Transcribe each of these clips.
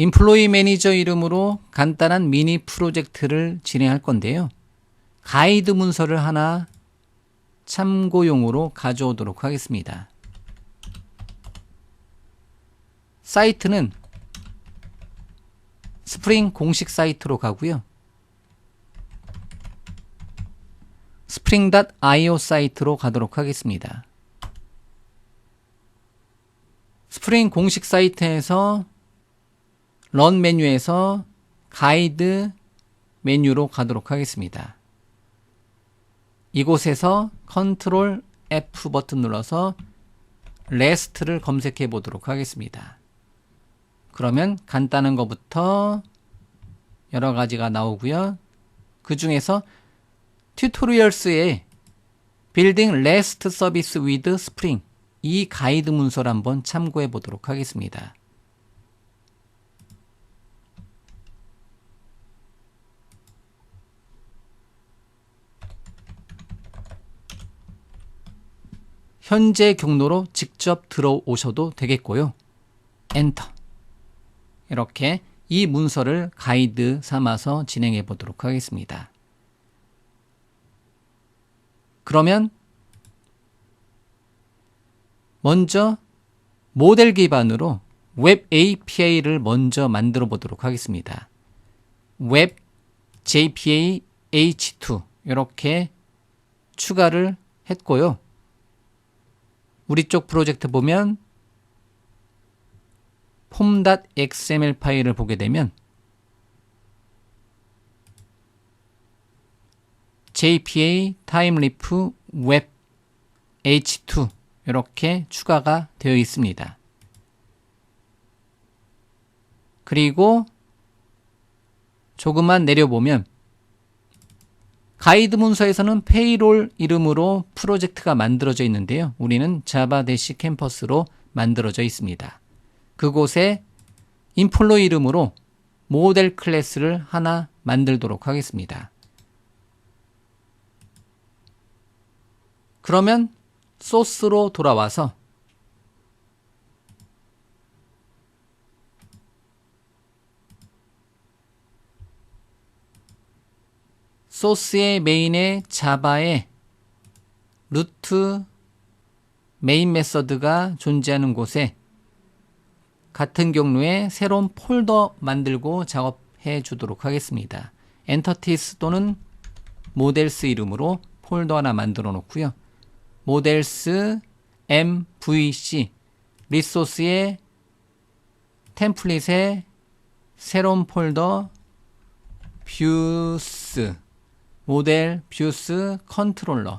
인플로이 매니저 이름으로 간단한 미니 프로젝트를 진행할 건데요. 가이드 문서를 하나 참고용으로 가져오도록 하겠습니다. 사이트는 스프링 공식 사이트로 가고요. spring.io 사이트로 가도록 하겠습니다. 스프링 공식 사이트에서 런 메뉴에서 가이드 메뉴로 가도록 하겠습니다. 이곳에서 컨트롤 F 버튼 눌러서 레스트를 검색해 보도록 하겠습니다. 그러면 간단한 것부터 여러 가지가 나오고요. 그 중에서 튜토리얼스의 Building REST Service with Spring 이 가이드 문서를 한번 참고해 보도록 하겠습니다. 현재 경로로 직접 들어오셔도 되겠고요. 엔터. 이렇게 이 문서를 가이드 삼아서 진행해 보도록 하겠습니다. 그러면 먼저 모델 기반으로 웹 API를 먼저 만들어 보도록 하겠습니다. 웹 JPA H2 이렇게 추가를 했고요. 우리 쪽 프로젝트 보면 폼.xml 파일을 보게 되면 JPA 타임리프 웹 H2 이렇게 추가가 되어 있습니다. 그리고 조금만 내려보면 가이드 문서에서는 페이롤 이름으로 프로젝트가 만들어져 있는데요. 우리는 자바 대시 캠퍼스로 만들어져 있습니다. 그곳에 인플로 이름으로 모델 클래스를 하나 만들도록 하겠습니다. 그러면 소스로 돌아와서 소스의 메인에 자바의 루트 메인 메서드가 존재하는 곳에 같은 경로에 새로운 폴더 만들고 작업해 주도록 하겠습니다. 엔터티스 또는 모델스 이름으로 폴더 하나 만들어 놓고요. 모델스 MVC 리소스의 템플릿에 새로운 폴더 뷰스 모델 뷰스 컨트롤러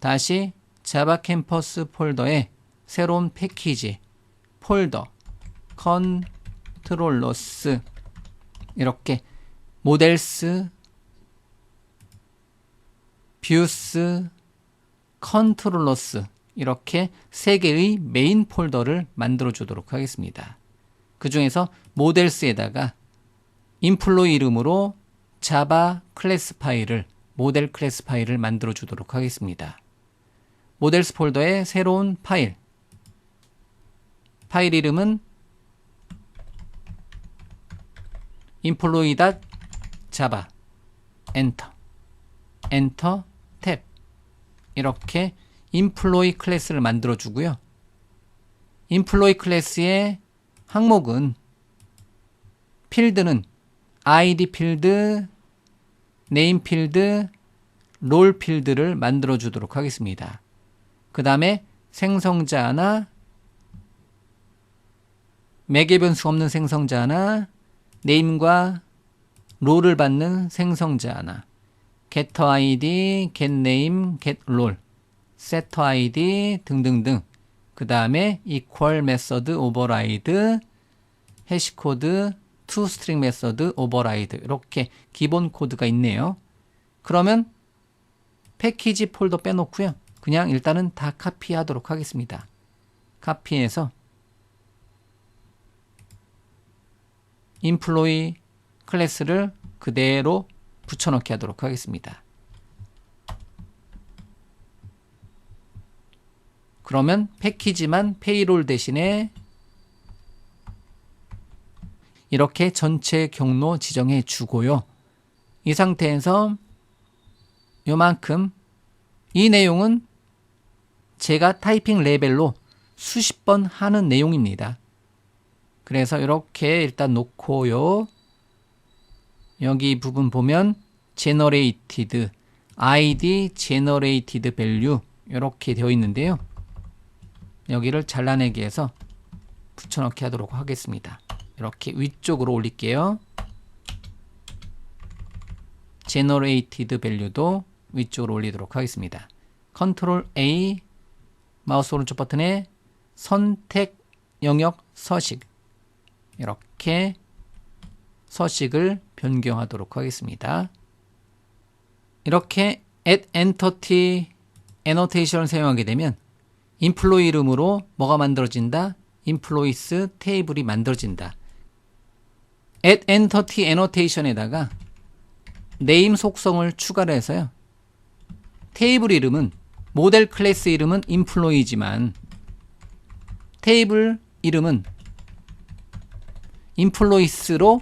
다시 자바 캠퍼스 폴더에 새로운 패키지 폴더 컨트롤러스 이렇게 모델스 뷰스 컨트롤러스 이렇게 세 개의 메인 폴더를 만들어 주도록 하겠습니다. 그 중에서 모델스에다가 인플로 이름으로 자바 클래스 파일을 모델 클래스 파일을 만들어 주도록 하겠습니다. 모델스 폴더에 새로운 파일 파일 이름은 employee.java 엔터 엔터 탭 이렇게 employee 클래스를 만들어 주고요. employee 클래스의 항목은 필드는 id 필드, 네임 필드, 롤 필드를 만들어 주도록 하겠습니다. 그 다음에 생성자 하나, 매개 변수 없는 생성자 하나, 네임과 롤을 받는 생성자 하나, getter id, get name, get role, setter id 등등등. 그 다음에 equal method override, 해시 코드, to string method override 이렇게 기본 코드가 있네요. 그러면 패키지 폴더 빼놓고요. 그냥 일단은 다 카피하도록 하겠습니다. 카피해서 employee 클래스를 그대로 붙여넣기 하도록 하겠습니다. 그러면 패키지만 페이롤 대신에 이렇게 전체 경로 지정해 주고요. 이 상태에서 요만큼 이 내용은 제가 타이핑 레벨로 수십 번 하는 내용입니다. 그래서 이렇게 일단 놓고요. 여기 부분 보면 generated, id generated value 이렇게 되어 있는데요. 여기를 잘라내기 해서 붙여넣기 하도록 하겠습니다. 이렇게 위쪽으로 올릴게요. generated value도 위쪽으로 올리도록 하겠습니다. 컨트롤 A 마우스 오른쪽 버튼에 선택 영역 서식 이렇게 서식을 변경하도록 하겠습니다. 이렇게 add entity annotation을 사용하게 되면 employee 이름으로 뭐가 만들어진다? employees 테이블이 만들어진다. Add entity annotation에다가 name 속성을 추가를 해서요. 테이블 이름은 모델 클래스 이름은 employee지만 테이블 이름은 employees로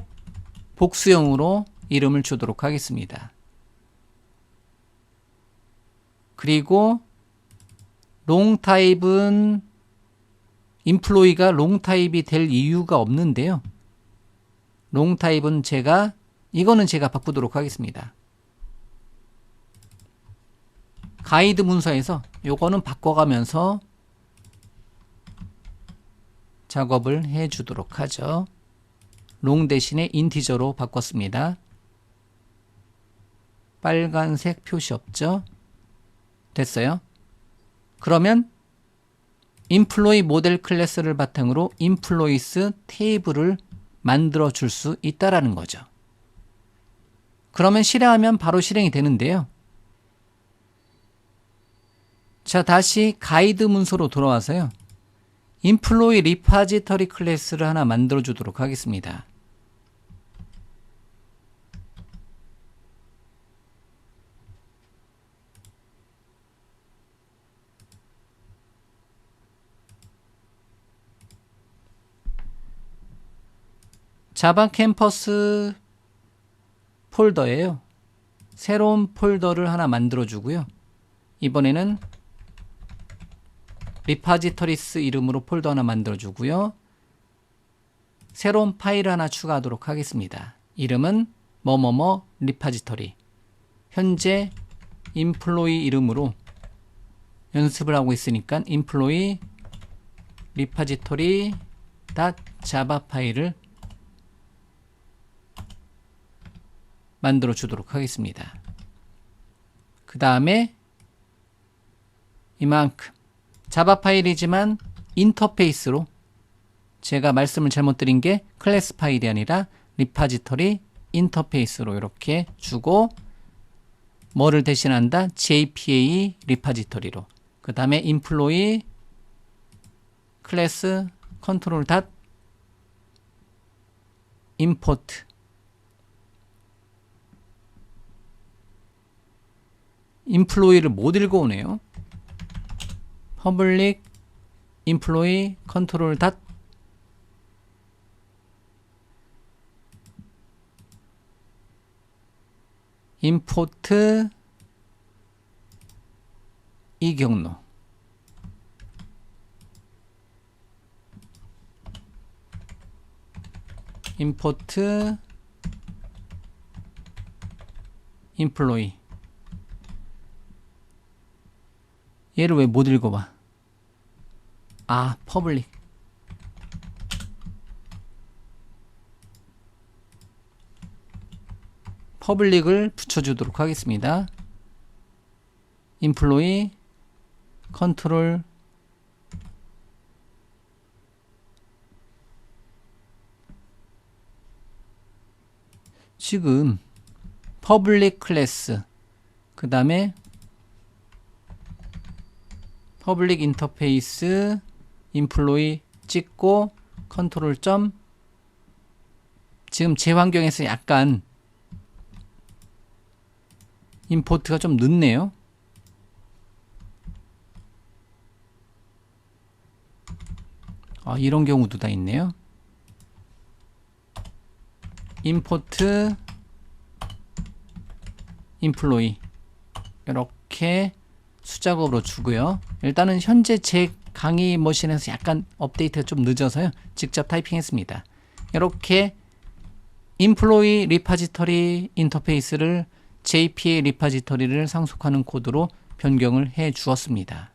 복수형으로 이름을 주도록 하겠습니다. 그리고 롱 타입은 인플로이가 롱 타입이 될 이유가 없는데요. 롱 타입은 제가 이거는 제가 바꾸도록 하겠습니다. 가이드 문서에서 요거는 바꿔가면서 작업을 해 주도록 하죠. 롱 대신에 인티저로 바꿨습니다. 빨간색 표시 없죠? 됐어요? 그러면 인플로이 모델 클래스를 바탕으로 인플로이스 테이블을 만들어 줄 수 있다라는 거죠. 그러면 실행하면 바로 실행이 되는데요. 자, 다시 가이드 문서로 돌아와서요. 인플로이 리파지터리 클래스를 하나 만들어 주도록 하겠습니다. 자바 캠퍼스 폴더예요. 새로운 폴더를 하나 만들어 주고요. 이번에는 리파지터리스 이름으로 폴더 하나 만들어 주고요. 새로운 파일 하나 추가하도록 하겠습니다. 이름은 뭐뭐뭐 리파지터리. 현재 인플로이 이름으로 연습을 하고 있으니까 인플로이 리파지터리 자바 파일을 만들어 주도록 하겠습니다. 그 다음에 이만큼 자바 파일이지만 인터페이스로 제가 말씀을 잘못 드린 게 클래스 파일이 아니라 리파지터리 인터페이스로 이렇게 주고 뭐를 대신한다? JPA 리파지터리로 그 다음에 인플로이 클래스 컨트롤 닷 임포트 인플로이를 못 읽어오네요. public employee control 닷 import 이 경로 import employee 얘를 왜 못 읽어봐? 아, 퍼블릭. 퍼블릭을 붙여주도록 하겠습니다. 인플로이 컨트롤 지금 퍼블릭 클래스 그 다음에 퍼블릭 인터페이스 인플로이 찍고 컨트롤 점 지금 제 환경에서 약간 임포트가 좀 늦네요. 아, 이런 경우도 다 있네요. 임포트 인플로이 이렇게 수작업으로 주고요. 일단은 현재 제 강의 머신에서 약간 업데이트가 좀 늦어서요. 직접 타이핑했습니다. 이렇게 인플로이 리파지터리 인터페이스를 JPA 리파지터리를 상속하는 코드로 변경을 해 주었습니다.